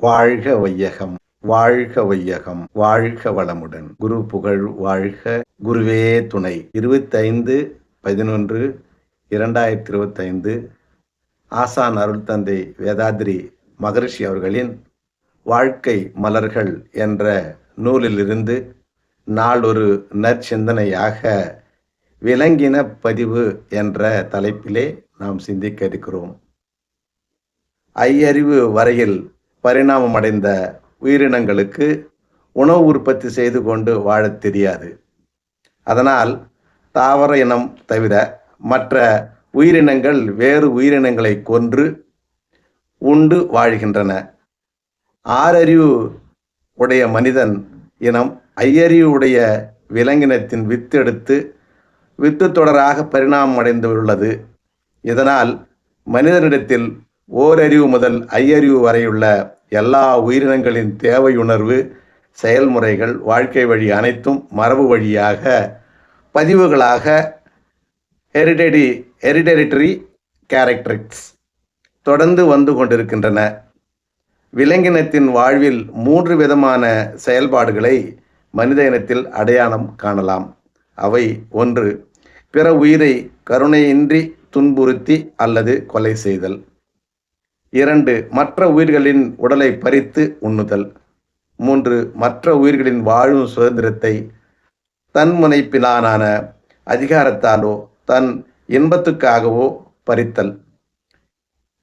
வாழ்க வையகம் வாழ்க வையகம் வாழ்க வளமுடன். குரு புகழ் வாழ்க. குருவே துணை. இருபத்தைந்து பதினொன்று இரண்டாயிரத்தி இருபத்தைந்து ஆசான் அருள் தந்தை வேதாதிரி மகரிஷி அவர்களின் வாழ்க்கை மலர்கள் என்ற நூலிலிருந்து நாளொரு நற்சிந்தனையாக விலங்கின பதிவு என்ற தலைப்பிலே நாம் சிந்திக்க இருக்கிறோம். ஐயறிவு வரையில் பரிணாமமடைந்த உயிரினங்களுக்கு உணவு உற்பத்தி செய்து கொண்டு வாழத் தெரியாது. அதனால் தாவர இனம் தவிர மற்ற உயிரினங்கள் வேறு உயிரினங்களை கொன்று உண்டு வாழ்கின்றன. ஆறறிவு உடைய மனிதன் இனம் ஐயறிவு உடைய விலங்கினத்தின் வித்தெடுத்து வித்து தொடராக பரிணாமம் அடைந்துள்ளது இதனால் மனிதனிடத்தில் ஓரறிவு முதல் ஐயறிவு வரையுள்ள எல்லா உயிரினங்களின் தேவையுணர்வு செயல்முறைகள் வாழ்க்கை வழி அனைத்தும் மரபு வழியாக பதிவுகளாக ஹெரிடரி ஹெரிடரிட்டரி கேரக்டரிக்ஸ் தொடர்ந்து வந்து கொண்டிருக்கின்றன. விலங்கினத்தின் வாழ்வில் மூன்று விதமான செயல்பாடுகளை மனித இனத்தில் அடையாளம் காணலாம். அவை ஒன்று பிற உயிரை கருணையின்றி துன்புறுத்தி அல்லது கொலை செய்தல். இரண்டு மற்ற உயிர்களின் உடலை பறித்து உண்ணுதல். மூன்று மற்ற உயிர்களின் வாழும் சுதந்திரத்தை தன்முனைப்பிலான அதிகாரத்தாலோ தன் இன்பத்துக்காகவோ பறித்தல்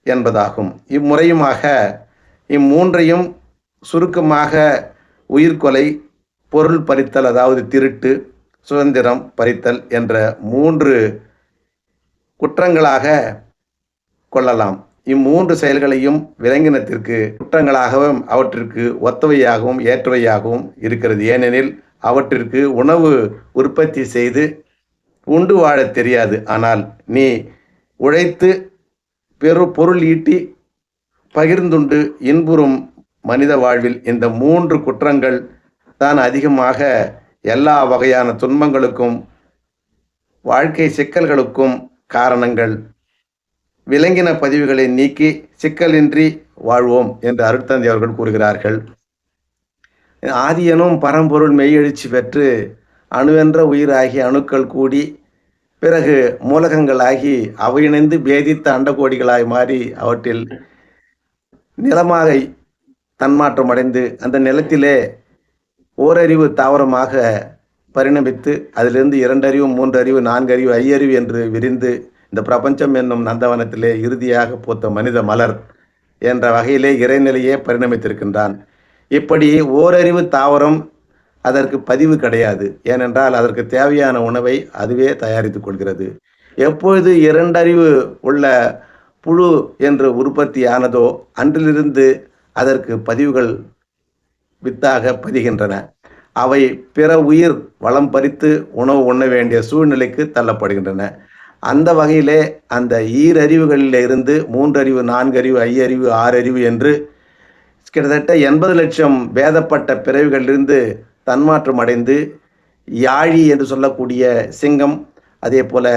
என்பதாகும். இம்முறையுமாக இம்மூன்றையும் சுருக்கமாக உயிர்கொலை பொருள் பறித்தல் அதாவது திருட்டு சுதந்திரம் பறித்தல் என்ற மூன்று குற்றங்களாக கொள்ளலாம். இம்மூன்று செயல்களையும் விலங்கினத்திற்கு குற்றங்களாகவும் அவற்றிற்கு ஒத்தவையாகவும் ஏற்றவையாகவும் இருக்கிறது. ஏனெனில் அவற்றிற்கு உணவு உற்பத்தி செய்து உண்டு வாழத் தெரியாது. ஆனால் நீ உழைத்து பெரு பொருள் ஈட்டி பகிர்ந்துண்டு இன்புறும் மனித வாழ்வில் இந்த மூன்று குற்றங்கள் தான் அதிகமாக எல்லா வகையான துன்பங்களுக்கும் வாழ்க்கை சிக்கல்களுக்கும் காரணங்கள். விலங்கின பதிவுகளை நீக்கி சிக்கலின்றி வாழ்வோம் என்று அருட்தந்தை அவர்கள் கூறுகிறார்கள். ஆதியனும் பரம்பொருள் மெய்யெழுச்சி பெற்று அணுவென்ற உயிராகி அணுக்கள் கூடி பிறகு மூலகங்களாகி அவையிணைந்து பேதித்த அண்டகோடிகளாய் மாறி அவற்றில் நிலமாக தன்மாற்றம் அடைந்து அந்த நிலத்திலே ஓரறிவு தாவரமாக பரிணமித்து அதிலிருந்து இரண்டறிவு மூன்றறிவு நான்கறிவு ஐயறிவு என்று விரிந்து இந்த பிரபஞ்சம் என்னும் நந்தவனத்திலே இறுதியாக பூத்த மனித மலர் என்ற வகையிலே இறைநிலையே பரிணமித்திருக்கின்றான். இப்படி ஓரறிவு தாவரம் அதற்கு பதிவு கிடையாது. ஏனென்றால் அதற்கு தேவையான உணவை அதுவே தயாரித்துக் கொள்கிறது. எப்பொழுது இரண்டறிவு உள்ள புழு என்று உற்பத்தியானதோ அன்றிலிருந்து அதற்கு பதிவுகள் வித்தாக பதிகின்றன. அவை பிற உயிர் வளம் பறித்து உணவு உண்ண வேண்டிய சூழ்நிலைக்கு தள்ளப்படுகின்றன. அந்த வகையிலே அந்த ஈரறிவுகளில் இருந்து மூன்றறிவு நான்கறிவு ஐயறிவு ஆறறிவு என்று கிட்டத்தட்ட எண்பது லட்சம் வேதப்பட்ட பிறவிகளிலிருந்து தன்மாற்றம் அடைந்து யாழி என்று சொல்லக்கூடிய சிங்கம் அதே போல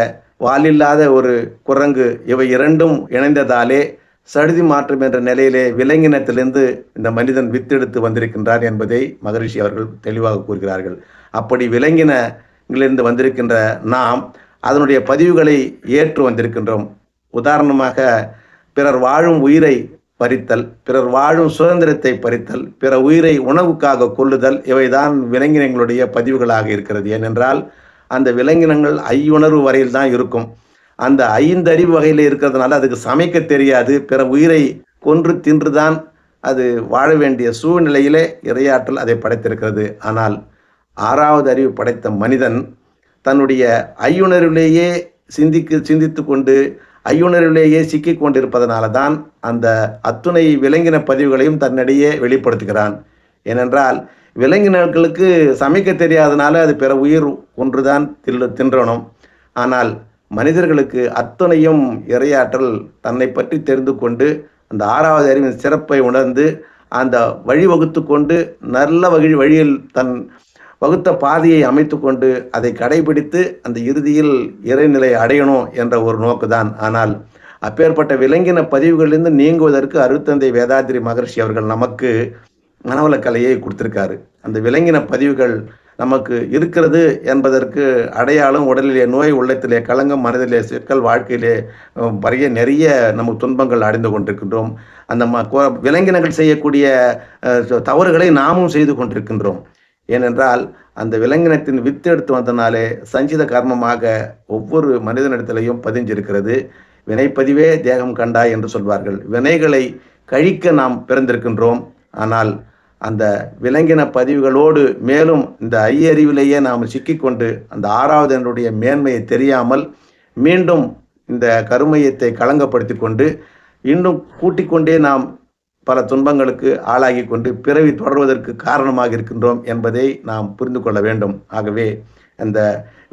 வாலில்லாத ஒரு குரங்கு இவை இரண்டும் இணைந்ததாலே சடுதி மாற்றம் என்ற நிலையிலே விலங்கினத்திலிருந்து இந்த மனிதன் வித்தெடுத்து வந்திருக்கின்றார் என்பதை மகரிஷி அவர்கள் தெளிவாக கூறுகிறார்கள். அப்படி விலங்கினங்களிலிருந்து வந்திருக்கின்ற நாம் அதனுடைய பதிவுகளை ஏற்று வந்திருக்கின்றோம். உதாரணமாக பிறர் வாழும் உயிரை பறித்தல் பிறர் வாழும் சுதந்திரத்தை பறித்தல் பிற உயிரை உணவுக்காக கொள்ளுதல் இவைதான் விலங்கினங்களுடைய பதிவுகளாக இருக்கிறது. ஏனென்றால் அந்த விலங்கினங்கள் ஐயுணர்வு வரையில் தான் இருக்கும். அந்த ஐந்தறிவு வகையில் இருக்கிறதுனால அதுக்கு சமைக்க தெரியாது. பிற உயிரை கொன்று தின்றுதான் அது வாழ வேண்டிய சூழ்நிலையிலே இரையாற்றல் அதை படைத்திருக்கிறது. ஆனால் ஆறாவது அறிவு படைத்த மனிதன் தன்னுடைய ஐயுணர்விலேயே சிந்திக்கு சிந்தித்து கொண்டு ஐயுணர்விலேயே சிக்கி கொண்டிருப்பதனால தான் அந்த அத்துணை விலங்கின பதிவுகளையும் தன்னிடையே வெளிப்படுத்துகிறான். ஏனென்றால் விலங்கினர்களுக்கு சமைக்க தெரியாதனால அது பிற உயிர் ஒன்றுதான் தில் தின்றணும். ஆனால் மனிதர்களுக்கு அத்துணையும் இரையாற்றல் தன்னை பற்றி தெரிந்து கொண்டு அந்த ஆறாவது அறிவின் சிறப்பை உணர்ந்து அந்த வழிவகுத்து கொண்டு நல்ல வழி வழியில் தன் வகுத்த பாதையை அமைத்து கொண்டு அதை கடைபிடித்து அந்த இறுதியில் இறைநிலை அடையணும் என்ற ஒரு நோக்குதான். ஆனால் அப்பேற்பட்ட விலங்கின பதிவுகளிலிருந்து நீங்குவதற்கு அருத்தந்தை வேதாதிரி மகர்ஷி அவர்கள் நமக்கு மனவள கலையை கொடுத்திருக்காரு. அந்த விலங்கின பதிவுகள் நமக்கு இருக்கிறது என்பதற்கு அடையாளம் உடலிலே நோய் உள்ளத்திலே களங்கம் மனதிலே சிக்கல் வாழ்க்கையிலே அஹ், நிறைய நிறைய நமக்கு துன்பங்கள் அடைந்து கொண்டிருக்கின்றோம். அந்த ம கோ- விலங்கினங்கள் செய்யக்கூடிய ச- தவறுகளை நாமும் செய்து கொண்டிருக்கின்றோம். ஏனென்றால் அந்த விலங்கினத்தின் வித்து எடுத்து வந்தனாலே சஞ்சித கர்மமாக ஒவ்வொரு மனிதனிடத்திலையும் பதிஞ்சிருக்கிறது. வினைப்பதிவே தேகம் கண்டாய் என்று சொல்வார்கள். வினைகளை கழிக்க நாம் பிறந்திருக்கின்றோம். ஆனால் அந்த விலங்கின பதிவுகளோடு மேலும் இந்த ஐயறிவிலேயே நாம் சிக்கிக்கொண்டு அந்த ஆறாவது என்னுடைய மேன்மையை தெரியாமல் மீண்டும் இந்த கருமையத்தை களங்கப்படுத்தி கொண்டு இன்னும் கூட்டிக்கொண்டே நாம் பல துன்பங்களுக்கு ஆளாகி கொண்டு பிறவி தொடர்வதற்கு காரணமாக இருக்கின்றோம் என்பதை நாம் புரிந்து கொள்ள வேண்டும். ஆகவே அந்த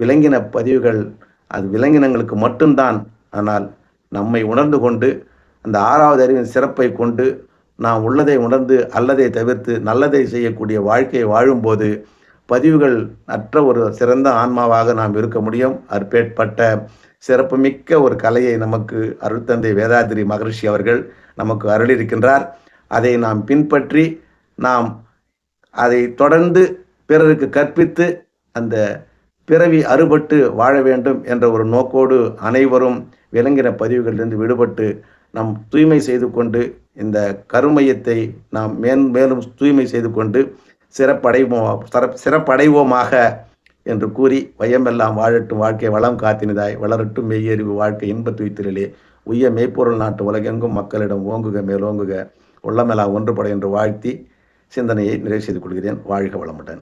விலங்கின பதிவுகள் அது விலங்கினங்களுக்கு மட்டும்தான். ஆனால் நம்மை உணர்ந்து கொண்டு அந்த ஆறாவது அறிவின் சிறப்பை கொண்டு நாம் உள்ளதை உணர்ந்து அல்லதை தவிர்த்து நல்லதை செய்யக்கூடிய வாழ்க்கையை வாழும்போது பதிவுகள் அற்ற ஒரு சிறந்த ஆன்மாவாக நாம் இருக்க முடியும். அற்பேற்பட்ட சிறப்புமிக்க ஒரு கலையை நமக்கு அருள்தந்தை வேதாதிரி மகரிஷி அவர்கள் நமக்கு அருளியிருக்கின்றார். அதை நாம் பின்பற்றி நாம் அதை தொடர்ந்து பிறருக்கு கற்பித்து அந்த பிறவி அறுபட்டு வாழ வேண்டும் என்ற ஒரு நோக்கோடு அனைவரும் விலங்கின பதிவுகளிலிருந்து விடுபட்டு நாம் தூய்மை செய்து கொண்டு இந்த கருமையத்தை நாம் மேன் மேலும் தூய்மை செய்து கொண்டு சிறப்படைவோம் சிறப்படைவோமாக என்று கூறி வையமெல்லாம் வாழட்டும் வாழ்க்கை வளம் காத்தினதாய். வளரட்டும் மெய்யறிவு வாழ்க்கை இன்பத் துய்த்திலே உய்ய மெய்ப்பொருள் நாட்டு உலகெங்கும் மக்களிடம் ஓங்குக மேலோங்குக. உள்ளமெல்லாம் ஒன்றுபட என்று வாழ்த்தி சிந்தனையை நிறைவு செய்து கொள்கிறேன். வாழ்க வளமுடன்.